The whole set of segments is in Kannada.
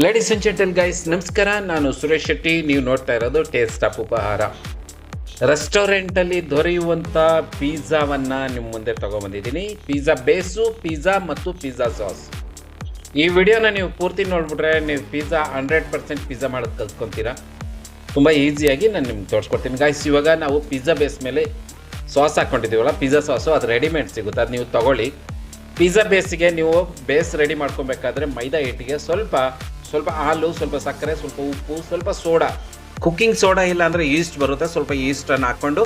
ಲೇಡೀಸ್ ಅಂಡ್ ಜೆಂಟಲ್ ಗೈಸ್ ನಮಸ್ಕಾರ. ನಾನು ಸುರೇಶ್ ಶೆಟ್ಟಿ. ನೀವು ನೋಡ್ತಾ ಇರೋದು ಟೇಸ್ಟ್ ಆಫ್ ಉಪಹಾರ. ರೆಸ್ಟೋರೆಂಟಲ್ಲಿ ದೊರೆಯುವಂಥ ಪಿಜ್ಜಾವನ್ನು ನಿಮ್ಮ ಮುಂದೆ ತೊಗೊಂಬಂದಿದ್ದೀನಿ ಪಿಜ್ಜಾ ಬೇಸು ಪಿಜ್ಜಾ ಮತ್ತು ಪಿಜ್ಜಾ ಸಾಸ್ ಈ ವಿಡಿಯೋನ ನೀವು ಪೂರ್ತಿ ನೋಡ್ಬಿಟ್ರೆ ನೀವು ಪಿಜ್ಜಾ ಹಂಡ್ರೆಡ್ ಪರ್ಸೆಂಟ್ ಪಿಜ್ಜಾ ಮಾಡೋದು ಕಲ್ತ್ಕೊತೀರಾ? ತುಂಬ ಈಸಿಯಾಗಿ ನಾನು ನಿಮ್ಗೆ ತೋರಿಸ್ಕೊಡ್ತೀನಿ. ಗೈಸ್ ಇವಾಗ ನಾವು ಪಿಜ್ಜಾ ಬೇಸ್ ಮೇಲೆ ಸಾಸ್ ಹಾಕ್ಕೊಂಡಿದ್ದೀವಲ್ಲ ಪಿಜ್ಜಾ ಸಾಸು ಅದು ರೆಡಿಮೇಡ್ ಸಿಗುತ್ತೆ. ಅದು ನೀವು ತೊಗೊಳ್ಳಿ. ಪಿಜ್ಜಾ ಬೇಸಿಗೆ ನೀವು ಬೇಸ್ ರೆಡಿ ಮಾಡ್ಕೊಬೇಕಾದ್ರೆ ಮೈದಾ ಹಿಟ್ಟಿಗೆ ಸ್ವಲ್ಪ ಸ್ವಲ್ಪ ಹಾಲು, ಸ್ವಲ್ಪ ಸಕ್ಕರೆ, ಸ್ವಲ್ಪ ಉಪ್ಪು, ಸ್ವಲ್ಪ ಸೋಡಾ. ಕುಕ್ಕಿಂಗ್ ಸೋಡಾ ಇಲ್ಲ ಅಂದರೆ ಈಸ್ಟ್ ಬರುತ್ತೆ. ಸ್ವಲ್ಪ ಈಸ್ಟನ್ನು ಹಾಕ್ಕೊಂಡು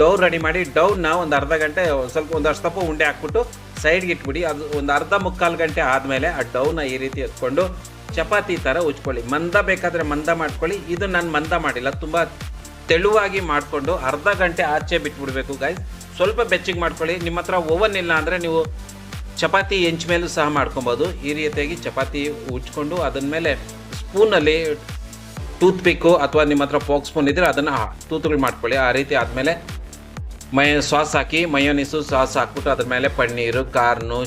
ಡೌ ರೆಡಿ ಮಾಡಿ, ಡೌನ ಒಂದು ಅರ್ಧ ಗಂಟೆ, ಸ್ವಲ್ಪ ಒಂದು ಅಷ್ಟಪ್ಪ ಉಂಡೆ ಹಾಕ್ಬಿಟ್ಟು ಸೈಡ್ಗೆ ಇಟ್ಬಿಡಿ. ಅದು ಒಂದು ಅರ್ಧ ಮುಕ್ಕಾಲು ಗಂಟೆ ಆದಮೇಲೆ ಆ ಡೌನ ಈ ರೀತಿ ಎತ್ಕೊಂಡು ಚಪಾತಿ ಥರ ಉಜ್ಕೊಳ್ಳಿ. ಮಂದ ಬೇಕಾದರೆ ಮಂದ ಮಾಡ್ಕೊಳ್ಳಿ. ಇದು ನಾನು ಮಂದ ಮಾಡಿಲ್ಲ. ತುಂಬ ತೆಳುವಾಗಿ ಮಾಡಿಕೊಂಡು ಅರ್ಧ ಗಂಟೆ ಆಚೆ ಬಿಟ್ಬಿಡ್ಬೇಕು ಗಾಯ್ಸ್ ಸ್ವಲ್ಪ ಬೆಚ್ಚಗೆ ಮಾಡ್ಕೊಳ್ಳಿ. ನಿಮ್ಮ ಹತ್ರ ಓವನ್ ಇಲ್ಲ ಅಂದರೆ ನೀವು ಚಪಾತಿ ಹೆಂಚ್ ಮೇಲೂ ಸಹ ಮಾಡ್ಕೊಬೋದು. ಈ ರೀತಿಯಾಗಿ ಚಪಾತಿ ಉಚ್ಕೊಂಡು ಅದನ್ನ ಮೇಲೆ ಸ್ಪೂನಲ್ಲಿ ಟೂತ್ ಪಿಕ್ಕು ಅಥವಾ ನಿಮ್ಮ ಹತ್ರ ಫೋಕ್ ಸ್ಪೂನ್ ಇದ್ದರೆ ಅದನ್ನು ತೂತುಗಳು ಮಾಡ್ಕೊಳ್ಳಿ. ಆ ರೀತಿ ಆದಮೇಲೆ ಮೈ ಸಾಸ್ ಹಾಕಿ, ಮಯೋನಿಸು ಸಾಸ್ ಹಾಕ್ಬಿಟ್ಟು ಅದ್ರ ಮೇಲೆ ಪನ್ನೀರು, ಕಾರ್ನು,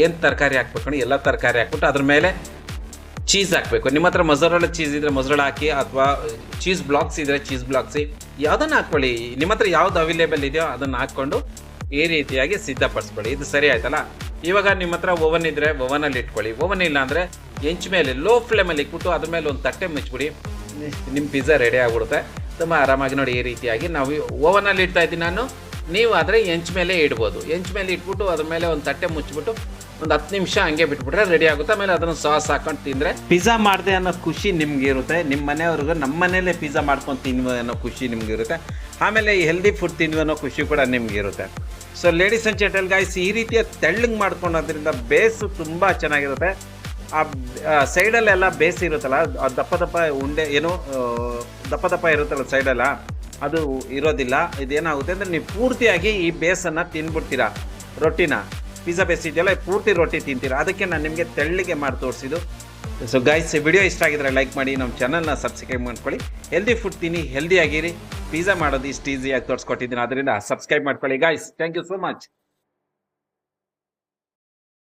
ಏನು ತರಕಾರಿ ಹಾಕ್ಬೇಕು ಎಲ್ಲ ತರಕಾರಿ ಹಾಕ್ಬಿಟ್ಟು ಅದ್ರ ಮೇಲೆ ಚೀಸ್ ಹಾಕಬೇಕು. ನಿಮ್ಮ ಹತ್ರ ಮೊಸರಳ ಚೀಸ್ ಇದ್ದರೆ ಮೊಸರಳ ಹಾಕಿ ಅಥವಾ ಚೀಸ್ ಬ್ಲಾಕ್ಸ್ ಇದ್ದರೆ ಚೀಸ್ ಬ್ಲಾಕ್ಸಿ ಯಾವುದನ್ನು ಹಾಕ್ಕೊಳ್ಳಿ. ನಿಮ್ಮ ಹತ್ರ ಯಾವ್ದು ಅವೈಲೇಬಲ್ ಇದೆಯೋ ಅದನ್ನು ಹಾಕ್ಕೊಂಡು ಈ ರೀತಿಯಾಗಿ ಸಿದ್ಧಪಡಿಸ್ಕೊಳ್ಳಿ. ಇದು ಸರಿ ಆಯ್ತಲ್ಲ? ಇವಾಗ ನಿಮ್ಮ ಹತ್ರ ಓವನ್ ಇದ್ದರೆ ಓವನಲ್ಲಿ ಇಟ್ಕೊಳ್ಳಿ. ಓವನ್ ಇಲ್ಲ ಅಂದರೆ ಎಂಚ್ ಮೇಲೆ ಲೋ ಫ್ಲೇಮಲ್ಲಿ ಇಟ್ಬಿಟ್ಟು ಅದ್ರ ಮೇಲೆ ಒಂದು ತಟ್ಟೆ ಮುಚ್ಚಿಬಿಡಿ ನಿಮ್ಮ ಪಿಜ್ಜಾ ರೆಡಿ ಆಗಿಬಿಡುತ್ತೆ. ತುಂಬ ಆರಾಮಾಗಿ ನೋಡಿ ಈ ರೀತಿಯಾಗಿ ನಾವು ಓವನಲ್ಲಿ ಇಡ್ತಾ ಇದ್ದೀನಿ ನಾನು. ನೀವು ಆದರೆ ಎಂಚ್ ಮೇಲೆ ಇಡ್ಬೋದು. ಎಂಚ್ ಮೇಲೆ ಇಟ್ಬಿಟ್ಟು ಅದ್ರ ಮೇಲೆ ಒಂದು ತಟ್ಟೆ ಮುಚ್ಚಿಬಿಟ್ಟು ಒಂದು ಹತ್ತು ನಿಮಿಷ ಹಂಗೆ ಬಿಟ್ಬಿಟ್ರೆ ರೆಡಿ ಆಗುತ್ತೆ. ಆಮೇಲೆ ಅದನ್ನು ಸಾಸ್ ಹಾಕೊಂಡು ತಿಂದರೆ ಪಿಜ್ಜಾ ಮಾಡಿದೆ ಅನ್ನೋ ಖುಷಿ ನಿಮ್ಗೆ ಇರುತ್ತೆ. ನಿಮ್ಮ ಮನೆಯವ್ರಿಗೂ ನಮ್ಮ ಮನೇಲೆ ಪಿಜ್ಜಾ ಮಾಡ್ಕೊಂಡು ತಿನ್ವ ಅನ್ನೋ ಖುಷಿ ನಿಮಗಿರುತ್ತೆ ಆಮೇಲೆ ಹೆಲ್ದಿ ಫುಡ್ ತಿನ್ವ ಅನ್ನೋ ಖುಷಿ ಕೂಡ ನಿಮ್ಗೆ ಇರುತ್ತೆ. So ladies and gentle guys ಈ ರೀತಿಯ ತೆಳ್ಳಗೆ ಮಾಡ್ಕೊಳೋದ್ರಿಂದ ಬೇಸು ತುಂಬ ಚೆನ್ನಾಗಿರುತ್ತೆ. ಆ ಸೈಡಲ್ಲೆಲ್ಲ ಬೇಸ್ ಇರುತ್ತಲ್ಲ, ಆ ದಪ್ಪ ದಪ್ಪ ಉಂಡೆ, ಏನು ದಪ್ಪ ದಪ್ಪ ಇರುತ್ತಲ್ಲ ಸೈಡೆಲ್ಲ, ಅದು ಇರೋದಿಲ್ಲ. ಇದೇನಾಗುತ್ತೆ ಅಂದರೆ ನೀವು ಪೂರ್ತಿಯಾಗಿ ಈ ಬೇಸನ್ನು ತಿನ್ಬಿಡ್ತೀರಾ. ರೊಟ್ಟಿನ, ಪಿಜ್ಜಾ ಬೇಸ್ ಇದೆಯಲ್ಲ ಪೂರ್ತಿ ರೊಟ್ಟಿ ತಿಂತೀರಾ. ಅದಕ್ಕೆ ನಾನು ನಿಮಗೆ ತೆಳ್ಳಿಗೆ ಮಾಡಿ ತೋರಿಸಿದ್ದು. ಸೊ ಗೈಸ್ ವಿಡಿಯೋ ಇಷ್ಟ ಆಗಿದ್ರೆ ಲೈಕ್ ಮಾಡಿ, ನಮ್ಮ ಚಾನಲ್ನ ಸಬ್ಸ್ಕ್ರೈಬ್ ಮಾಡ್ಕೊಳ್ಳಿ. ಹೆಲ್ದಿ ಫುಡ್ ತಿನ್ನಿ ಹೆಲ್ದಿ ಆಗಿರಿ. ಪಿಜ್ಜಾ ಮಾಡೋದು ಇಷ್ಟು ಈಸಿಯಾಗಿ ತೋರಿಸ್ಕೊಟ್ಟಿದ್ದೀನಿ. ಅದರಿಂದ ಸಬ್ಸ್ಕ್ರೈಬ್ ಮಾಡ್ಕೊಳ್ಳಿ guys thank you so much